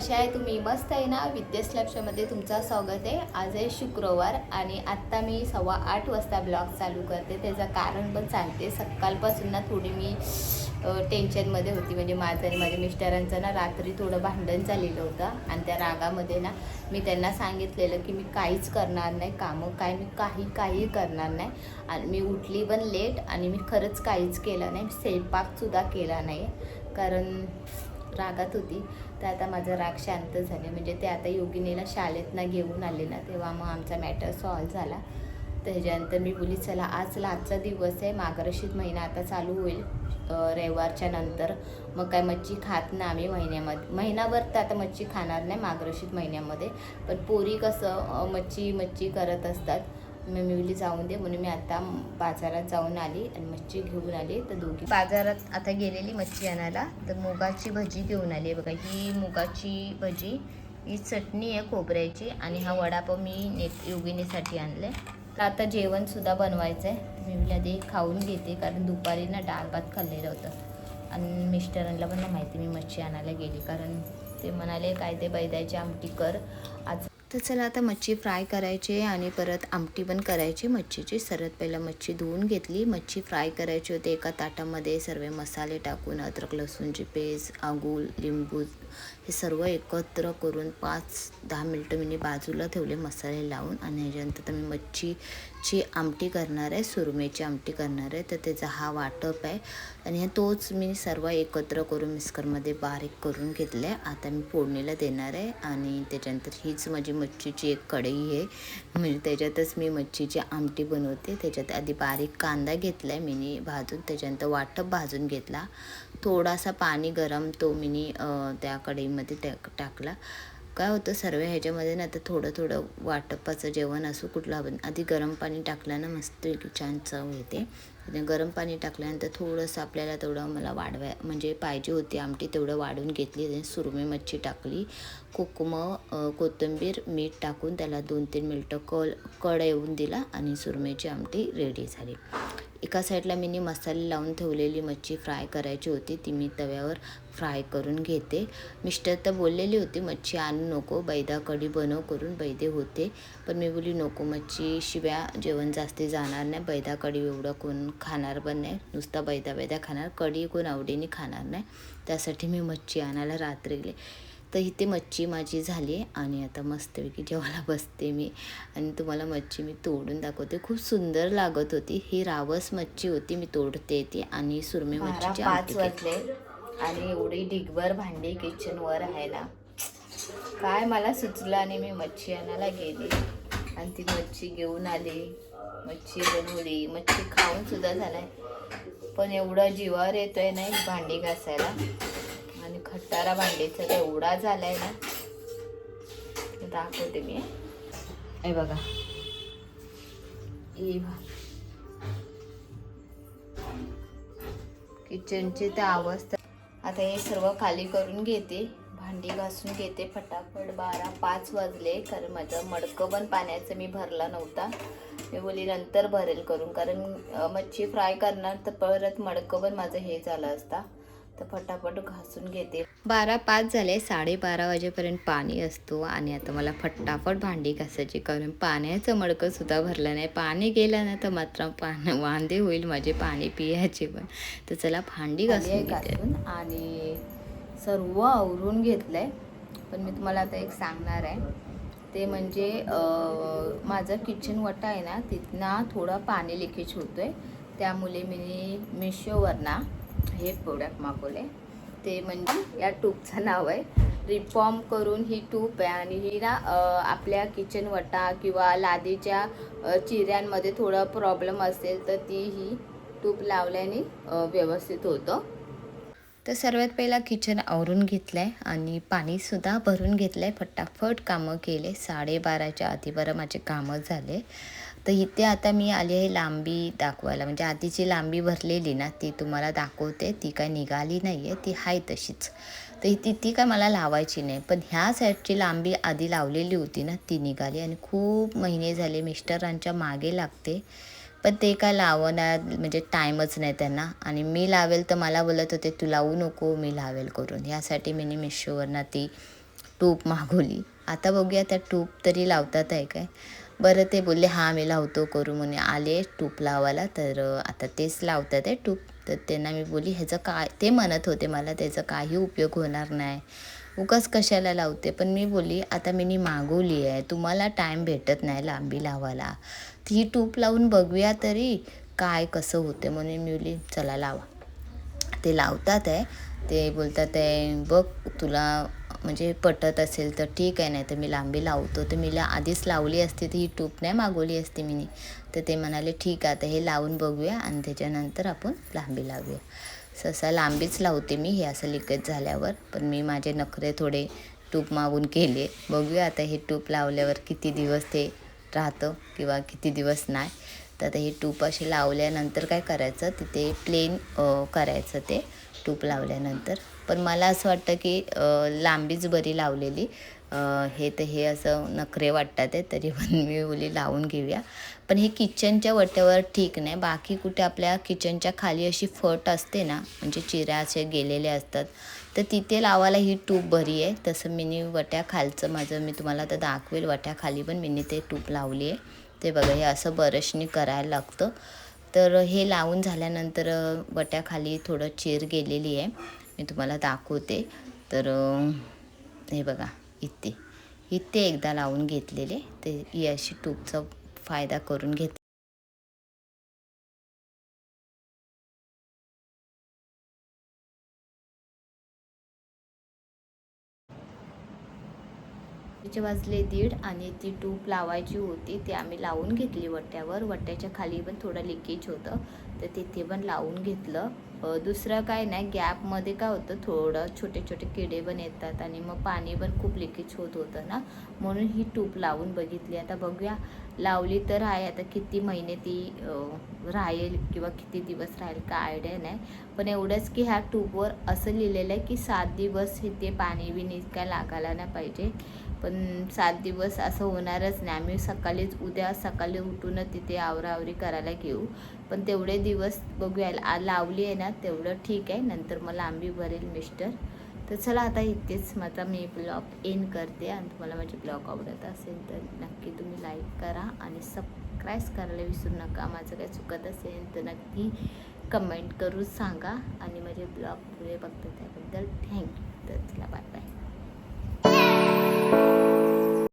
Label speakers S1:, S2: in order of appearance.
S1: कसे आहे? तुम्ही मस्त आहे ना? विद्यास तुमचं स्वागत आहे. आज आहे शुक्रवार आणि आत्ता मी सव्वा आठ वाजता ब्लॉग चालू करते. त्याचं कारण पण सांगते. सकाळपासून ना थोडी मी टेन्शनमध्ये होती. म्हणजे माझं आणि माझ्या मिस्टरांचं ना रात्री थोडं भांडण झालेलं होतं. आणि त्या रागामध्ये ना मी त्यांना सांगितलेलं की मी काहीच करणार नाही. कामं काय? मी काही काही करणार नाही. आणि मी उठली पण लेट आणि मी खरंच काहीच केलं नाही. स्वयंपाकसुद्धा केला नाही. कारण रागात होती. तर आता माझा राग शांत झाले. म्हणजे ते आता योगिनीला शाळेतनं घेऊन आले ना तेव्हा मग आमचा मॅटर सॉल्व झाला. त्याच्यानंतर मी बोली चला आज आजचा दिवस आहे. मार्गशीर्ष महिना आता चालू होईल रविवारच्या नंतर. मग काय मच्छी खात ना आम्ही महिन्यामध्ये. महिनाभर तर आता मच्छी खाणार नाही मार्गशीर्ष महिन्यामध्ये. पण पोरी कसं मच्छी मच्छी करत असतात. मग मी बोलली जाऊन दे म्हणून मी आता बाजारात जाऊन आली आणि मच्छी घेऊन आली. तर दोघी बाजारात आता गेलेली मच्छी आणायला. तर मुगाची भजी घेऊन आली. बघा ही मुगाची भजी ही चटणी आहे खोबऱ्याची आणि हा वडापाव मी नेट योगिनीसाठी आणले. तर आता जेवणसुद्धा बनवायचं आहे मी आधी खाऊन घेते कारण दुपारी ना डाळ भात खाल्लेलं होतं. आणि मिस्टरांना पण माहिती मी मच्छी आणायला गेली. कारण ते म्हणाले काय ते बैदाची आमटी कर. आज तर चला आता मच्छी फ्राय करायची आणि परत आमटी पण करायची. मच्छीची सर्वात पहिला मच्छी धुवून घेतली. मच्छी फ्राय करायची होती एका ताटामध्ये. सर्व मसाले टाकून अद्रक लसूणची पेस्ट आगूल लिंबू हे सर्व एकत्र करून पाच दहा मिनटं मी बाजूला ठेवले मसाले लावून आणि ह्याच्यानंतर मी मच्छीची आमटी करणार आहे सुरमेची आमटी करणार आहे. तर त्याचा हा वाटप आहे आणि हे तोच मी सर्व एकत्र करून मिस्करमध्ये बारीक करून घेतलं आहे. आता मी फोडणीला देणार आहे आणि त्याच्यानंतर हीच माझी मच्छीची एक कढई आहे. म्हणजे त्याच्यातच मी मच्छीची आमटी बनवते. त्याच्यात आधी बारीक कांदा घेतला आहे मिनी भाजून त्याच्यानंतर वाटप भाजून घेतला. थोडासा पाणी गरम तो मिनी त्या कढईमध्ये टाक टाकला. काय होतं सर्व ह्याच्यामध्ये ना आता थोडं थोडं वाटपाचं जेवण असो कुठलं हवं आधी गरम पाणी टाकल्यानं मस्त छान चव येते. गरम पाणी टाकल्यानंतर थोडंसं आपल्याला तेवढं मला वाढवाय म्हणजे पाहिजे होती आमटी तेवढं वाढून घेतली. सुरमे मच्छी टाकली. कोकम कोथिंबीर मीठ टाकून त्याला दोन तीन मिनटं कल कड येऊन दिला आणि सुरमेची आमटी रेडी झाली. एका साईडला मी मसाले लावून ठेवलेली मच्छी फ्राय करायची होती. ती मी तव्यावर फ्राय करून घेते. मिस्टर तर बोललेली होती मच्छी आणू नको बैदा कढी बनव करून बैदे होते. पण मी बोली नको मच्छी शिव्या जेवण जास्ती जाणार नाही बैदा कढी एवढं कोण खाणार पण नाही. नुसता बैदा बैदा खाणार कढी कोण आवडीने खाणार नाही. त्यासाठी मी मच्छी आणायला रात्री गेले. तर इथे मच्छी माझी झाली आणि आता मस्तपैकी जेवायला बसते मी. आणि तुम्हाला मच्छी मी तोडून दाखवते. खूप सुंदर लागत होती. ही रावस मच्छी होती. मी तोडते ती आणि सुरमी मच्छीची पाच वाजले आणि एवढी ढिगभर भांडी किचनवर आहे ना काय मला सुचलं आणि मी मच्छी आणायला गेली. आणि ती मच्छी घेऊन आली. मच्छी बनवली. मच्छी खाऊन सुद्धा झालाय. पण एवढं जीवावर येतोय नाही भांडी घासायला. आणि खटारा भांडीचा तर एवढा झालाय ना दाखवते मी हे. बघा. किचनची तर अवस्था. आता हे सर्व खाली करून घेते भांडी घासून घेते फटाफट. बारा पाच वाजले. कारण माझं मडकं पण पाण्याचं मी भरला नव्हता. मी बोली नंतर भरेल करून. कारण मच्छी फ्राय करणार तर परत मडकं पण माझं हे झालं असता. तर फटाफट घासून घेते. बारा पाच झाले साडेबारा वाजेपर्यंत पाणी असतो आणि आता मला फटाफट भांडी घासायची कारण पाण्याचं मडकं सुद्धा भरलं नाही. पाणी गेलं ना तर मात्र पान वांदे होईल माझे पाणी पियाचे पण. तर चला भांडी घासून घासून आणि सर्व आवरून घेतलंय. पण मी तुम्हाला आता एक सांगणार आहे. ते म्हणजे माझं किचन वटा आहे ना तिथनं थोडं पाणी लिकेज होतोय. त्यामुळे मी मिशोवर ना हे प्रोडक्ट मागवले ते म्हणजे या टूपचं नाव आहे. रिफॉर्म करून ही टूप आहे आणि ही ना आपल्या किचन वटा किंवा लादीच्या चिऱ्यांमध्ये थोडं प्रॉब्लेम असेल तर ती ही टूप लावल्याने व्यवस्थित होतं. तर सर्वात पहिला किचन आवरून घेतलं आहे आणि पाणीसुद्धा भरून घेतलं आहे फटाफट कामं केले. साडेबाराच्या आधी बरं माझे कामं झाले. तर इथे आता मी आली आहे लांबी दाखवायला. म्हणजे आधीची लांबी भरलेली ना ती तुम्हाला दाखवते. ती काय निघाली नाही आहे ती आहे तशीच. तर ती ती काय मला लावायची नाही. पण ह्या साईडची लांबी आधी लावलेली होती ना ती निघाली. आणि खूप महिने झाले मिस्टरांच्या मागे लागते. पण ते काय लावणार म्हणजे टाईमच नाही त्यांना. आणि मी लावेल तर मला बोलत होते तू लावू नको मी लावेल करून. ह्यासाठी मी मिशोवरनं ती टूप मागवली. आता बघूया त्या टूप तरी लावतात आहे काय. बरं ते बोलले हा मी लावतो करू. म्हणे आले टूप लावायला. तर आता तेच लावतात आहे टूप. तर त्यांना मी बोली ह्याचं काय ते म्हणत होते मला त्याचा काही उपयोग होणार नाही. उगाच कशाला लावते? पण मी बोली आता मी मागवली आहे. तुम्हाला टाईम भेटत नाही लांबी लावायला. ती टूप लावून बघूया तरी काय कसं होते. म्हणून मी बोली चला लावा. ते लावतात आहे ते बोलतात आहे बघ तुला म्हणजे पटत असेल तर ठीक आहे नाही तर मी लांबी लावतो. तर मीला आधीच लावली असती तर ही टूप नाही मागवली असती मी तर ते म्हणाले ठीक आहे आता हे लावून बघूया आणि त्याच्यानंतर आपण लांबी लावूया. सहसा लांबीच लावते मी हे असं लिकेज झाल्यावर. पण मी माझे नखरे थोडे टूप मागून केले. बघूया आता हे टूप लावल्यावर किती दिवस ते राहतं किंवा किती दिवस नाही. तर आता हे टूप असे लावल्यानंतर काय करायचं? तिथे प्लेन करायचं ते टूप लावल्यानंतर. पण मला असं वाटतं की लांबीच बरी लावलेली. हे तर हे असं नखरे वाटतात आहे तरी पण मी ओली लावून घेऊया. पण हे किचनच्या वट्यावर ठीक नाही. बाकी कुठे आपल्या किचनच्या खाली अशी फट असते ना म्हणजे चिऱ्या असे गेलेले असतात तर तिथे लावायला ही टूप बरी आहे. तसं मिनी वट्या खालचं माझं मी तुम्हाला तर दाखवेल. वट्याखाली पण मिनी ते टूप लावली आहे. ते बघा हे असं बरशनी करायला लागतं. तर हे लावून झाल्यानंतर वट्याखाली थोडं चीर गेलेली आहे. मी तुम्हाला दाखवते. तर हे बघा इथे. इथे एकदा लावून घेतलेले. ते ही अशी टूपचा फायदा करून घेत तिचे वाजले दीड आणि ती टूप लावायची होती. ती आम्ही लावून घेतली वट्यावर. वट्याच्या खाली पण थोडं लिकेज होतं. तर तिथे पण लावून घेतलं. दुसरं काय नाही. गॅपमध्ये काय होतं थोडं छोटे छोटे किडे पण येतात आणि मग पाणी पण खूप लिकेज होत होतं ना. म्हणून ही टूप लावून बघितली. आता बघूया लावली तर आहे. आता किती महिने ती राहील किंवा किती दिवस राहील का आयडिया नाही. पण एवढंच की ह्या ट्यूबवर असं लिहिलेलं आहे की सात दिवस हे ते पाणी बिणी काय लागायला नाही पाहिजे. पण सात दिवस असं होणारच नाही. आम्ही सकाळीच उद्या सकाळी उठूनच तिथे आवराआवरी करायला घेऊ पण तेवढे दिवस बघूया आ- लावली आहे ना तेवढं ठीक आहे. नंतर मला आंबी भरेल मिस्टर. तर चला आता इथेच माझा मी ब्लॉग एन करते. आणि तुम्हाला माझे ब्लॉग आवडत असेल तर नक्की तुम्ही लाईक करा. आणि सबस्क्राईब करायला विसरू नका. माझं काही चुकत असेल तर नक्की कमेंट करून सांगा. आणि माझे ब्लॉग पुढे बघतात त्याबद्दल थँक्यू तर चला बाय बाय